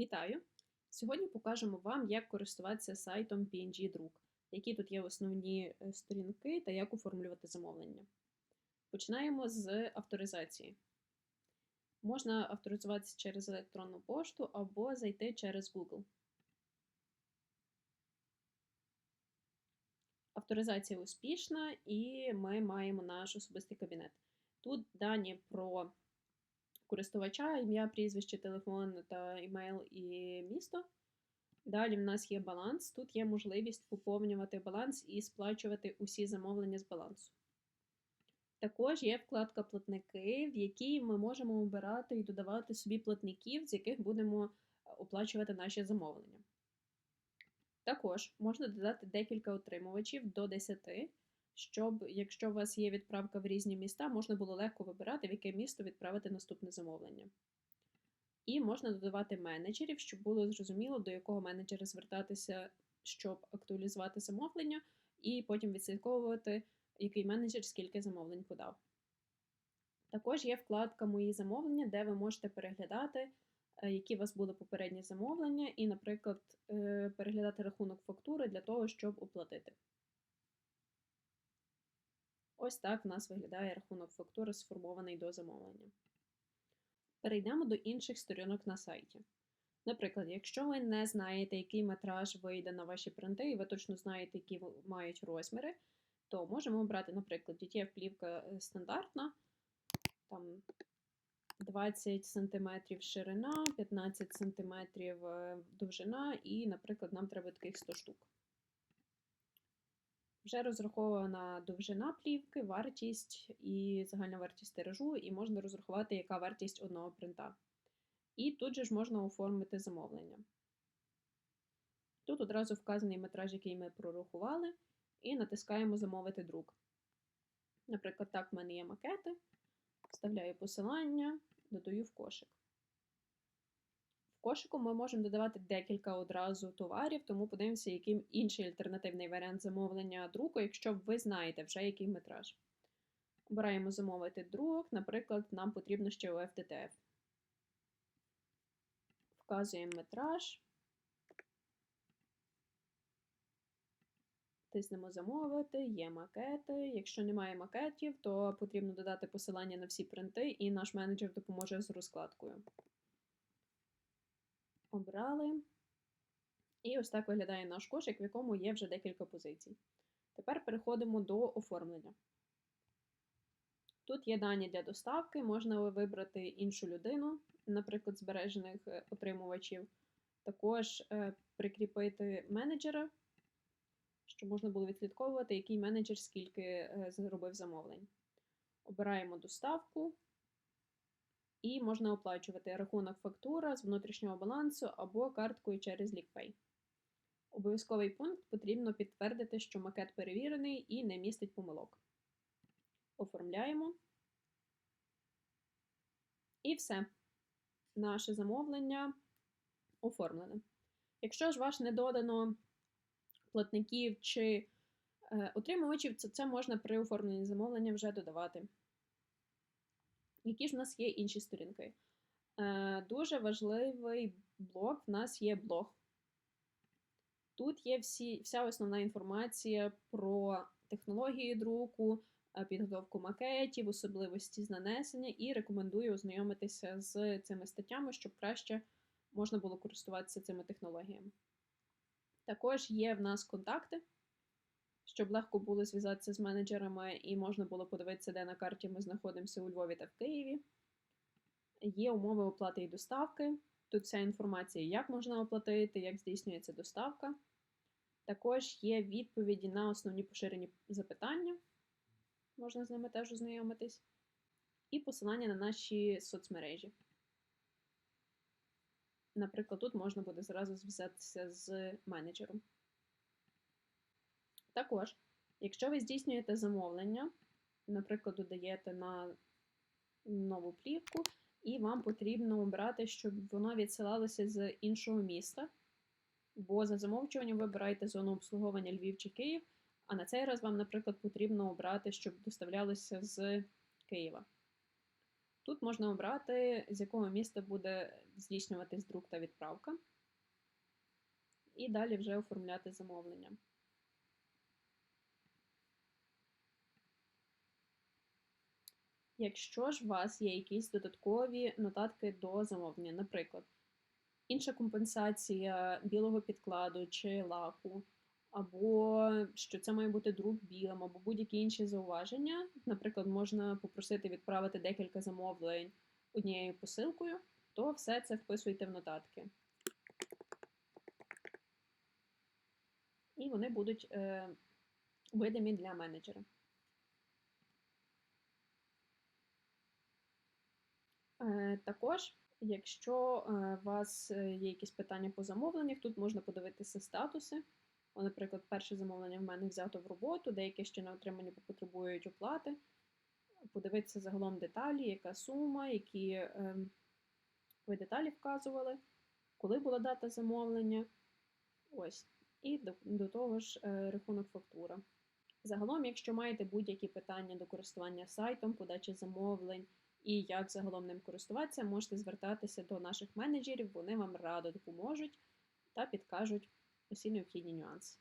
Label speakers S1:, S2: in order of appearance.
S1: Вітаю! Сьогодні покажемо вам, як користуватися сайтом PNG Друк, які тут є основні е, сторінки та як оформлювати замовлення. Починаємо з авторизації. Можна авторизуватися через електронну пошту або зайти через Google. Авторизація успішна, і ми маємо наш особистий кабінет. Тут дані про користувача, ім'я, прізвище, телефон та імейл і місто. Далі в нас є баланс. Тут є можливість поповнювати баланс і сплачувати усі замовлення з балансу. Також є вкладка Платники, в якій ми можемо обирати і додавати собі платників, з яких будемо оплачувати наші замовлення. Також можна додати декілька отримувачів до 10 щоб, якщо у вас є відправка в різні міста, можна було легко вибирати, в яке місто відправити наступне замовлення. І можна додавати менеджерів, щоб було зрозуміло, до якого менеджера звертатися, щоб актуалізувати замовлення, і потім відслідковувати, який менеджер скільки замовлень подав. Також є вкладка Мої замовлення, де ви можете переглядати, е, які у вас були попередні замовлення, і, наприклад, е, переглядати рахунок фактури для того, щоб оплатити. Ось так в нас виглядає рахунок фактури, сформований до замовлення. Перейдемо до інших сторінок на сайті. Наприклад, якщо ви не знаєте, який метраж вийде на ваші принти, і ви точно знаєте, які мають розміри, то можемо обрати, наприклад, DTF плівка е, стандартна, там 20 см ширина, 15 см е, довжина, і, наприклад, нам треба таких 100 штук. Вже розрахована довжина плівки, вартість і загальна вартість тиражу, і можна розрахувати, яка вартість одного принта. І тут же ж можна оформити замовлення. Тут одразу вказаний метраж, який ми прорахували, і натискаємо Замовити друк. Наприклад, так, в мене є макети, вставляю посилання, додаю в кошик кошику ми можемо додавати декілька одразу товарів, тому подивимося, яким інший альтернативний варіант замовлення друку, якщо ви знаєте вже який метраж. Обираємо замовити друк, наприклад, нам потрібно ще UFTTF. Вказуємо метраж. Тиснемо замовити, є макети. Якщо немає макетів, то потрібно додати посилання на всі принти, і наш менеджер допоможе з розкладкою обрали. І ось так виглядає наш кошик, в якому є вже декілька позицій. Тепер переходимо до оформлення. Тут є дані для доставки, можна вибрати іншу людину, наприклад, збережених е, отримувачів. Також е, прикріпити менеджера, щоб можна було відслідковувати, який менеджер скільки е, зробив замовлень. Обираємо доставку. І можна оплачувати рахунок фактура з внутрішнього балансу або карткою через LickPay. Обов'язковий пункт потрібно підтвердити, що макет перевірений і не містить помилок. Оформляємо. І все. Наше замовлення оформлене. Якщо ж ваш не додано платників чи е, отримувачів, то це можна при оформленні замовлення вже додавати. Які ж в нас є інші сторінки? Е, Дуже важливий блок в нас є блог. Тут є всі, вся основна інформація про технології друку, е, підготовку макетів, особливості з нанесення, і рекомендую ознайомитися з цими статтями, щоб краще можна було користуватися цими технологіями. Також є в нас контакти щоб легко було зв'язатися з менеджерами і можна було подивитися, де на карті ми знаходимося у Львові та в Києві. Є умови оплати і доставки. Тут вся інформація, як можна оплатити, як здійснюється доставка. Також є відповіді на основні поширені запитання, можна з ними теж ознайомитись, і посилання на наші соцмережі. Наприклад, тут можна буде зразу зв'язатися з менеджером. Також, якщо ви здійснюєте замовлення, наприклад, додаєте на нову плівку, і вам потрібно обрати, щоб воно відсилалося з іншого міста, бо за замовчуванням ви обираєте зону обслуговування Львів чи Київ, а на цей раз вам, наприклад, потрібно обрати, щоб доставлялося з Києва. Тут можна обрати, з якого міста буде здійснюватись друк та відправка. І далі вже оформляти замовлення. Якщо ж у вас є якісь додаткові нотатки до замовлення, наприклад, інша компенсація білого підкладу чи лаку, або що це має бути друк білим, або будь-які інші зауваження, наприклад, можна попросити відправити декілька замовлень однією посилкою, то все це вписуйте в нотатки. І вони будуть е, видимі для менеджера. Також, якщо е, у вас е, є якісь питання по замовленнях, тут можна подивитися статуси. Наприклад, перше замовлення в мене взято в роботу, деякі ще на отримання потребують оплати. Подивитися загалом деталі, яка сума, які е, ви деталі вказували, коли була дата замовлення. Ось. І до, до того ж е, рахунок фактура. Загалом, якщо маєте будь-які питання до користування сайтом, подачі замовлень і як загалом ним користуватися, можете звертатися до наших менеджерів, вони вам радо допоможуть та підкажуть усі необхідні нюанси.